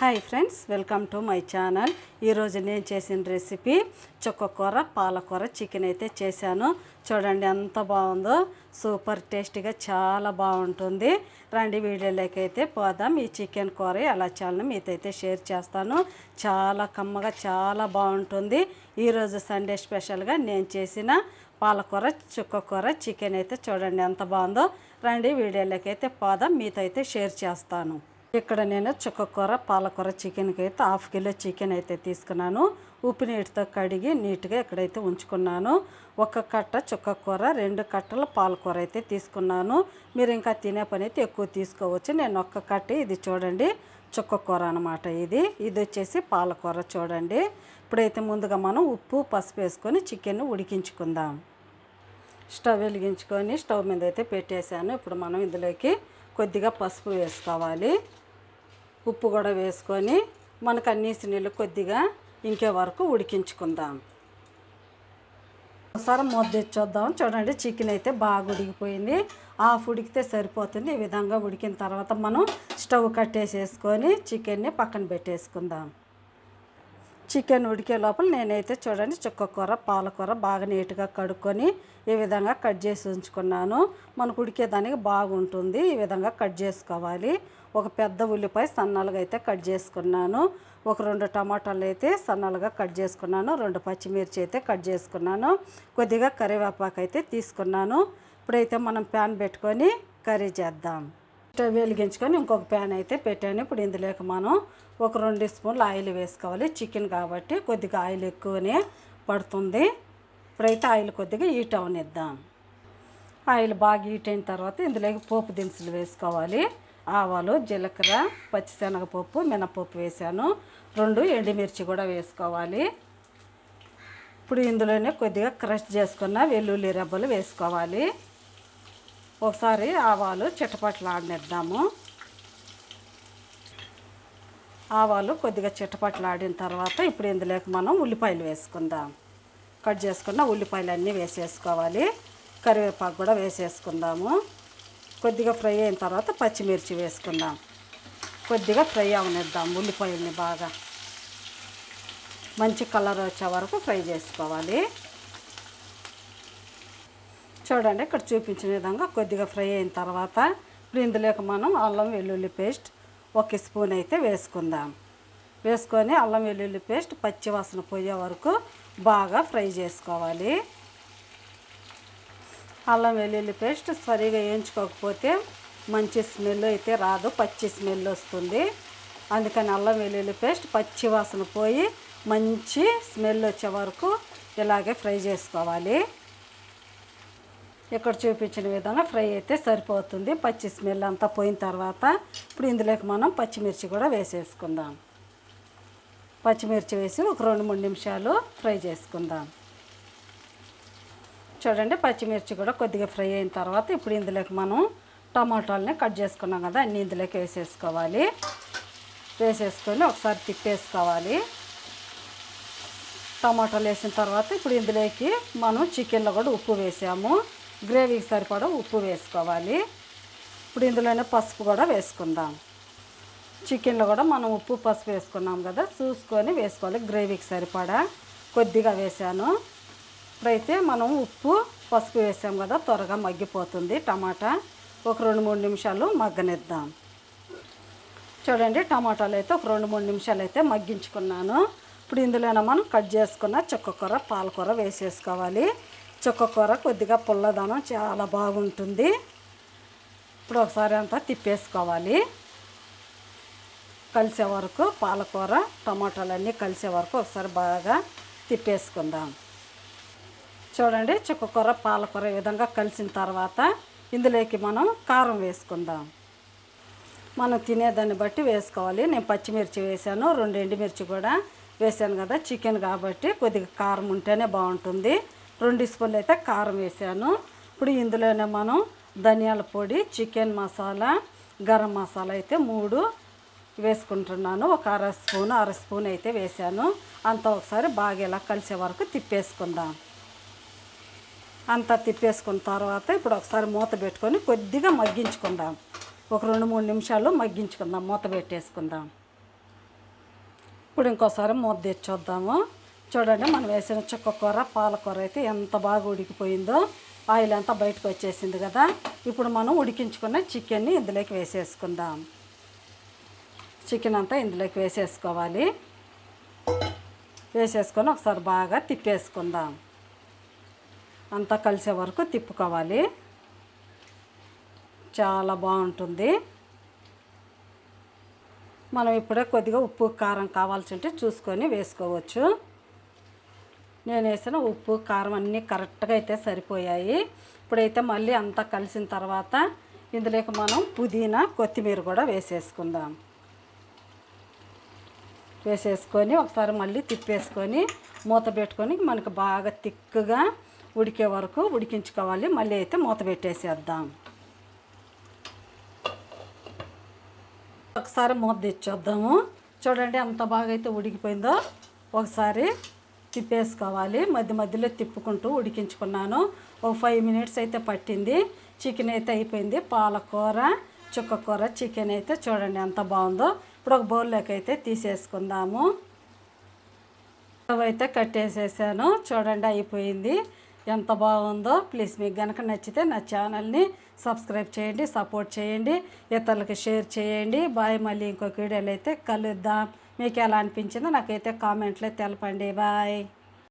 Hi friends welcome to my channel. ఈరోజు నేను చేసిన రెసిపీ చుక్కకూర పాలకూర చికెన్ అయితే చేశాను. చూడండి ఎంత బాగుందో సూపర్ టేస్టీగా చాలా బాగుంటుంది. రండి వీడియోలోకి అయితే పోదాం. ఈ చికెన్ కూర ఎలా చేయాలని మీతైతే షేర్ చేస్తాను. చాలా కమ్మగా చాలా బాగుంటుంది. ఈరోజు సండే స్పెషల్గా నేను చేసిన పాలకూర చుక్కకూర చికెన్ అయితే చూడండి ఎంత బాగుందో. రండి వీడియోలోకి అయితే పోదాం. మీతో అయితే షేర్ చేస్తాను. ఇక్కడ నేను చుక్కకూర పాలకూర చికెన్కి అయితే హాఫ్ కిలో చికెన్ అయితే తీసుకున్నాను. ఉప్పు నీటితో కడిగి నీట్గా ఇక్కడైతే ఉంచుకున్నాను. ఒక కట్ట చుక్కకూర రెండు కట్టల పాలకూర అయితే తీసుకున్నాను. మీరు ఇంకా తినే పని అయితే ఎక్కువ తీసుకోవచ్చు. నేను ఒక్క కట్ట ఇది చూడండి చుక్కకూర అనమాట ఇది. ఇది వచ్చేసి పాలకూర చూడండి. ఇప్పుడైతే ముందుగా మనం ఉప్పు పసుపు వేసుకొని చికెన్ ఉడికించుకుందాం. స్టవ్ వెలిగించుకొని స్టవ్ మీద అయితే పెట్టేశాను. ఇప్పుడు మనం ఇందులోకి కొద్దిగా పసుపు వేసుకోవాలి. ఉప్పు కూడా వేసుకొని మనకు అన్నీసి నీళ్ళు కొద్దిగా ఇంకే వరకు ఉడికించుకుందాం. ఒకసారి ముద్ద తెచ్చొద్దాం. చూడండి చికెన్ అయితే బాగా ఉడికిపోయింది. హాఫ్ ఉడికితే సరిపోతుంది. ఈ విధంగా ఉడికిన తర్వాత మనం స్టవ్ కట్టేసేసుకొని చికెన్ని పక్కన పెట్టేసుకుందాం. చికెన్ ఉడికే లోపల నేనైతే చూడండి చుక్కకూర పాలకూర బాగా నీట్గా కడుక్కొని ఈ విధంగా కట్ చేసి ఉంచుకున్నాను. మనకు ఉడికేదానికి బాగుంటుంది ఈ విధంగా కట్ చేసుకోవాలి. ఒక పెద్ద ఉల్లిపాయ సన్నాలుగా అయితే కట్ చేసుకున్నాను. ఒక రెండు టమాటాలు అయితే సన్నాలుగా కట్ చేసుకున్నాను. రెండు పచ్చిమిర్చి అయితే కట్ చేసుకున్నాను. కొద్దిగా కరివేపాకు అయితే తీసుకున్నాను. ఇప్పుడైతే మనం ప్యాన్ పెట్టుకొని కర్రీ చేద్దాం. స్టవ్ వెలిగించుకొని ఇంకొక ప్యాన్ అయితే పెట్టాను. ఇప్పుడు ఇందులోకి మనం ఒక రెండు స్పూన్లు ఆయిల్ వేసుకోవాలి. చికెన్ కాబట్టి కొద్దిగా ఆయిల్ ఎక్కువనే పడుతుంది. ఇప్పుడైతే ఆయిల్ కొద్దిగా హీట్ అవనిద్దాం. ఆయిల్ బాగా హీట్ అయిన తర్వాత ఇందులోకి పోపు దినుసులు వేసుకోవాలి. ఆవాలు జీలకర్ర పచ్చిశనగపప్పు మినపప్పు వేసాను. రెండు ఎండుమిర్చి కూడా వేసుకోవాలి. ఇప్పుడు ఇందులోనే కొద్దిగా క్రష్ చేసుకున్న వెల్లుల్లి రెబ్బలు వేసుకోవాలి. ఒకసారి ఆవాలు చిట్టపట్లు ఆవాలు కొద్దిగా చిట్టపట్లు ఆడిన తర్వాత ఇప్పుడు ఇందులోకి మనం ఉల్లిపాయలు వేసుకుందాం. కట్ చేసుకున్న ఉల్లిపాయలు అన్నీ వేసేసుకోవాలి. కరివేపాకు కూడా వేసేసుకుందాము. కొద్దిగా ఫ్రై అయిన తర్వాత పచ్చిమిర్చి వేసుకుందాం. కొద్దిగా ఫ్రై అవనిద్దాం ఉల్లిపాయల్ని బాగా. మంచి కలర్ వచ్చే వరకు ఫ్రై చేసుకోవాలి. చూడండి ఇక్కడ చూపించిన విధంగా కొద్దిగా ఫ్రై అయిన తర్వాత ఇప్పుడు ఇందులోకి మనం అల్లం వెల్లుల్లి పేస్ట్ ఒక స్పూన్ అయితే వేసుకుందాం. వేసుకొని అల్లం వెల్లుల్లి పేస్ట్ పచ్చివాసన పోయే వరకు బాగా ఫ్రై చేసుకోవాలి. అల్లం వెల్లుల్లి పేస్ట్ సరిగా వేయించుకోకపోతే మంచి స్మెల్ అయితే రాదు పచ్చి స్మెల్ వస్తుంది. అందుకని అల్లం వెల్లుల్లి పేస్ట్ పచ్చి వాసన పోయి మంచి స్మెల్ వచ్చే వరకు ఇలాగే ఫ్రై చేసుకోవాలి. ఇక్కడ చూపించిన విధంగా ఫ్రై అయితే సరిపోతుంది. పచ్చి స్మెల్ అంతా పోయిన తర్వాత ఇప్పుడు ఇందులోకి మనం పచ్చిమిర్చి కూడా వేసేసుకుందాం. పచ్చిమిర్చి వేసి ఒక రెండు మూడు నిమిషాలు ఫ్రై చేసుకుందాం. చూడండి పచ్చిమిర్చి కూడా కొద్దిగా ఫ్రై అయిన తర్వాత ఇప్పుడు ఇందులోకి మనం టమాటాలని కట్ చేసుకున్నాం కదా అన్నీ ఇందులోకి వేసేసుకోవాలి. వేసేసుకొని ఒకసారి తిప్పేసుకోవాలి. టమాటాలు వేసిన తర్వాత ఇప్పుడు ఇందులోకి మనం చికెన్లో కూడా ఉప్పు వేసాము. గ్రేవీకి సరిపడా ఉప్పు వేసుకోవాలి. ఇప్పుడు ఇందులోనే పసుపు కూడా వేసుకుందాం. చికెన్లో కూడా మనం ఉప్పు పసుపు వేసుకున్నాం కదా చూసుకొని వేసుకోవాలి గ్రేవీకి సరిపడా. కొద్దిగా వేసాను. ఇప్పుడైతే మనం ఉప్పు పసుపు వేసాం కదా త్వరగా మగ్గిపోతుంది టమాటా. ఒక రెండు మూడు నిమిషాలు మగ్గనిద్దాం. చూడండి టమాటాలు అయితే ఒక రెండు మూడు నిమిషాలు అయితే మగ్గించుకున్నాను. ఇప్పుడు ఇందులోనే మనం కట్ చేసుకున్న చుక్కకూర పాలకూర వేసేసుకోవాలి. చుక్కకూర కొద్దిగా పుల్లదనం చాలా బాగుంటుంది. ఇప్పుడు ఒకసారి అంతా తిప్పేసుకోవాలి. కలిసే వరకు పాలకూర టమాటాలు అన్నీ కలిసే వరకు ఒకసారి బాగా తిప్పేసుకుందాం. చూడండి చుక్కకూర పాలకూర ఈ విధంగా కలిసిన తర్వాత ఇందులోకి మనం కారం వేసుకుందాం. మనం తినేదాన్ని బట్టి వేసుకోవాలి. నేను పచ్చిమిర్చి వేసాను రెండు ఎండుమిర్చి కూడా వేసాను కదా చికెన్ కాబట్టి కొద్దిగా కారం ఉంటేనే బాగుంటుంది. రెండు స్పూన్లు అయితే కారం వేసాను. ఇప్పుడు ఇందులోనే మనం ధనియాల పొడి చికెన్ మసాలా గరం మసాలా అయితే మూడు వేసుకుంటున్నాను. ఒక అర స్పూన్ అర స్పూన్ అయితే వేసాను. అంతా ఒకసారి బాగా ఇలా కలిసే వరకు తిప్పేసుకుందాం. అంతా తిప్పేసుకున్న తర్వాత ఇప్పుడు ఒకసారి మూత పెట్టుకొని కొద్దిగా మగ్గించుకుందాం. ఒక రెండు మూడు నిమిషాలు మగ్గించుకుందాం మూత పెట్టేసుకుందాం. ఇప్పుడు ఇంకోసారి మూత తెచ్చి చూద్దాము చూడండి మనం వేసిన చుక్క కూర పాలకూర అయితే ఎంత బాగా ఉడికిపోయిందో ఆయిల్ అంతా బయటకు వచ్చేసింది కదా. ఇప్పుడు మనం ఉడికించుకున్న చికెన్ని ఇందులోకి వేసేసుకుందాం. చికెన్ అంతా ఇందులోకి వేసేసుకోవాలి. వేసేసుకొని ఒకసారి బాగా తిప్పేసుకుందాం. అంతా కలిసే వరకు తిప్పుకోవాలి. చాలా బాగుంటుంది. మనం ఇప్పుడే కొద్దిగా ఉప్పు కారం కావాల్సి ఉంటే చూసుకొని వేసుకోవచ్చు. నేను వేసిన ఉప్పు కారం అన్నీ కరెక్ట్గా అయితే సరిపోయాయి. ఇప్పుడైతే మళ్ళీ అంతా కలిసిన తర్వాత ఇందులోకి మనం పుదీనా కొత్తిమీర కూడా వేసేసుకుందాం. వేసేసుకొని ఒకసారి మళ్ళీ తిప్పేసుకొని మూత పెట్టుకొని మనకు బాగా తిక్కుగా ఉడికే వరకు ఉడికించుకోవాలి. మళ్ళీ అయితే మూత పెట్టేసేద్దాం. ఒకసారి మూత తెచ్చేద్దాము. చూడండి ఎంత బాగా అయితే ఉడికిపోయిందో. ఒకసారి తిప్పేసుకోవాలి. మధ్య మధ్యలో తిప్పుకుంటూ ఉడికించుకున్నాను. ఒక ఫైవ్ మినిట్స్ అయితే పట్టింది. చికెన్ అయితే అయిపోయింది. పాలకూర చుక్కకూర చికెన్ అయితే చూడండి ఎంత బాగుందో. ఇప్పుడు ఒక బౌల్లోకి అయితే తీసేసుకుందాము. స్టవ్ అయితే కట్టేసేసాను. చూడండి అయిపోయింది. ఎంత బాగుందో. ప్లీజ్ మీకు కనుక నచ్చితే నా ఛానల్ని సబ్స్క్రైబ్ చేయండి సపోర్ట్ చేయండి ఇతరులకి షేర్ చేయండి. బాయ్. మళ్ళీ ఇంకొక వీడియోలో అయితే కలుద్దాం. మీకు ఎలా అనిపించిందో నాకైతే కామెంట్లో తెలపండి. బాయ్.